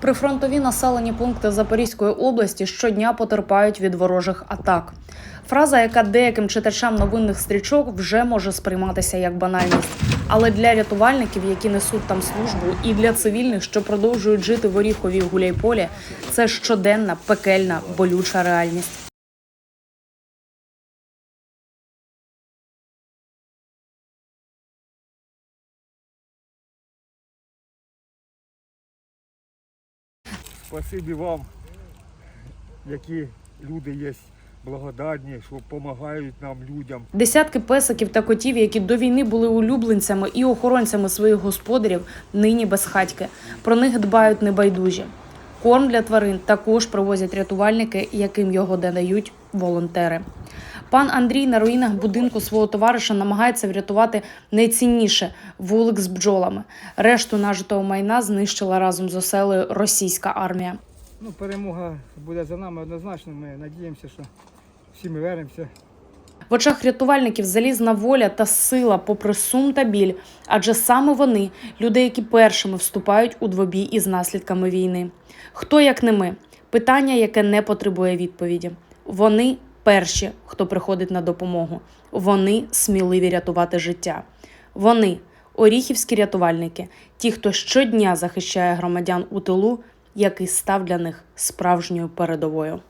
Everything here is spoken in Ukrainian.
Прифронтові населені пункти Запорізької області щодня потерпають від ворожих атак. Фраза, яка деяким читачам новинних стрічок вже може сприйматися як банальність. Але для рятувальників, які несуть там службу, і для цивільних, що продовжують жити в Оріхові і Гуляйполі, це щоденна пекельна болюча реальність. Спасибі вам, які люди є благодатні, що допомагають нам людям. Десятки песиків та котів, які до війни були улюбленцями і охоронцями своїх господарів, нині безхатьки. Про них дбають небайдужі. Корм для тварин також привозять рятувальники, яким його додають волонтери. Пан Андрій на руїнах будинку свого товариша намагається врятувати найцінніше вулик з бджолами. Решту нажитого майна знищила разом з оселею російська армія. Ну, перемога буде за нами однозначно. Ми надіємося, що всі ми вернемося. В очах рятувальників залізна воля та сила, попри сум та біль, адже саме вони люди, які першими вступають у двобій із наслідками війни. Хто як не ми? Питання, яке не потребує відповіді. Вони перші, хто приходить на допомогу. Вони сміливі рятувати життя. Вони оріхівські рятувальники, ті, хто щодня захищає громадян у тилу, який став для них справжньою передовою.